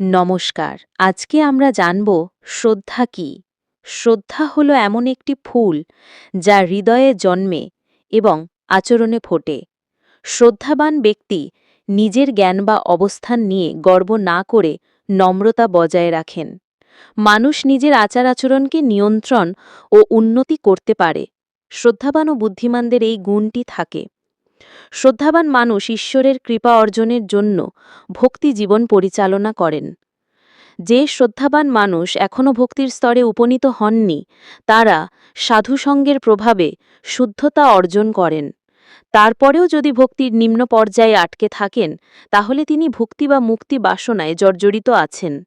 নমস্কার, আজকে আমরা জানব শ্রদ্ধা কি। শ্রদ্ধা হলো এমন একটি ফুল যা হৃদয়ে জন্মে এবং আচরণে ফোটে। শ্রদ্ধাবান ব্যক্তি নিজের জ্ঞান বা অবস্থান নিয়ে গর্ব না করে নম্রতা বজায় রাখেন। মানুষ নিজের আচার আচরণকে নিয়ন্ত্রণ ও উন্নতি করতে পারে। শ্রদ্ধাবান ও বুদ্ধিমানদের এই গুণটি থাকে। শ্রদ্ধাবান মানুষ ঈশ্বরের কৃপা অর্জনের জন্য ভক্তি জীবন পরিচালনা করেন। যে শ্রদ্ধাবান মানুষ এখনও ভক্তির স্তরে উপনীত হননি, তারা সাধুসঙ্গের প্রভাবে শুদ্ধতা অর্জন করেন। তারপরেও যদি ভক্তির নিম্ন পর্যায়ে আটকে থাকেন, তাহলে তিনি ভক্তি বা মুক্তি বাসনায় জর্জরিত আছেন।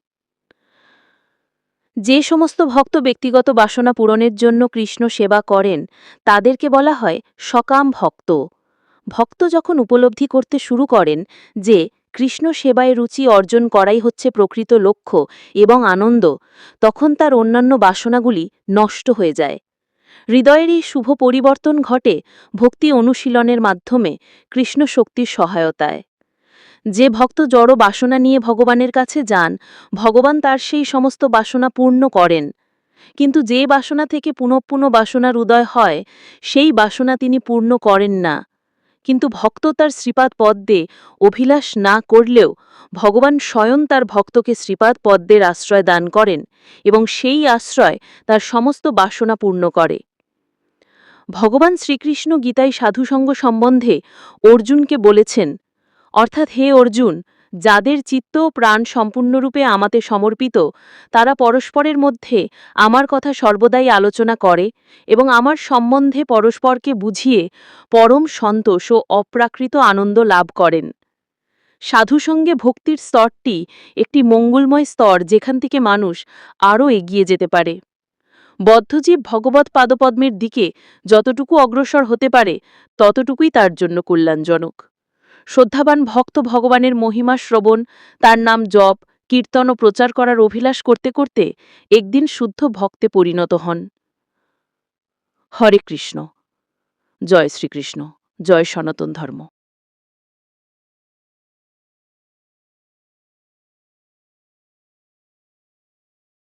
যে সমস্ত ভক্ত ব্যক্তিগত বাসনা পূরণের জন্য কৃষ্ণ সেবা করেন, তাদেরকে বলা হয় সকাম ভক্ত। ভক্ত যখন উপলব্ধি করতে শুরু করেন যে কৃষ্ণ সেবায় রুচি অর্জন করাই হচ্ছে প্রকৃত লক্ষ্য এবং আনন্দ, তখন তার অন্যান্য বাসনাগুলি নষ্ট হয়ে যায়। হৃদয়ের এই শুভ পরিবর্তন ঘটে ভক্তি অনুশীলনের মাধ্যমে কৃষ্ণ শক্তির সহায়তায়। যে ভক্ত জড় বাসনা নিয়ে ভগবানের কাছে যান, ভগবান তার সেই সমস্ত বাসনা পূর্ণ করেন। কিন্তু যে বাসনা থেকে পুনঃপুন বাসনার উদয় হয়, সেই বাসনা তিনি পূর্ণ করেন না। কিন্তু ভক্ত তার শ্রীপাদ পদ্মে অভিলাষ না করলেও ভগবান স্বয়ং তার ভক্তকে শ্রীপাদ পদ্মের আশ্রয় দান করেন এবং সেই আশ্রয় তার সমস্ত বাসনা পূর্ণ করে। ভগবান শ্রীকৃষ্ণ গীতায় সাধুসঙ্গ সম্বন্ধে অর্জুনকে বলেছেন, অর্থাৎ হে অর্জুন যাদের চিত্ত প্রাণ সম্পূর্ণরূপে আমাতে সমর্পিত, তারা পরস্পরের মধ্যে আমার কথা সর্বদাই আলোচনা করে এবং আমার সম্বন্ধে পরস্পরকে বুঝিয়ে পরম সন্তোষ ও অপ্রাকৃত আনন্দ লাভ করেন। সাধুসঙ্গে ভক্তির স্তরটি একটি মঙ্গলময় স্তর যেখান থেকে মানুষ আরও এগিয়ে যেতে পারে। বদ্ধজীব ভগবত পাদপদ্মের দিকে যতটুকু অগ্রসর হতে পারে, ততটুকুই তার জন্য কল্যাণজনক। শ্রদ্ধাবান ভক্ত ভগবানের মহিমা শ্রবণ, তার নাম জপ, কীর্তন ও প্রচার করার অভিলাষ করতে করতে একদিন শুদ্ধ ভক্তে পরিণত হন। হরে কৃষ্ণ। জয় শ্রীকৃষ্ণ। জয় সনাতন ধর্ম।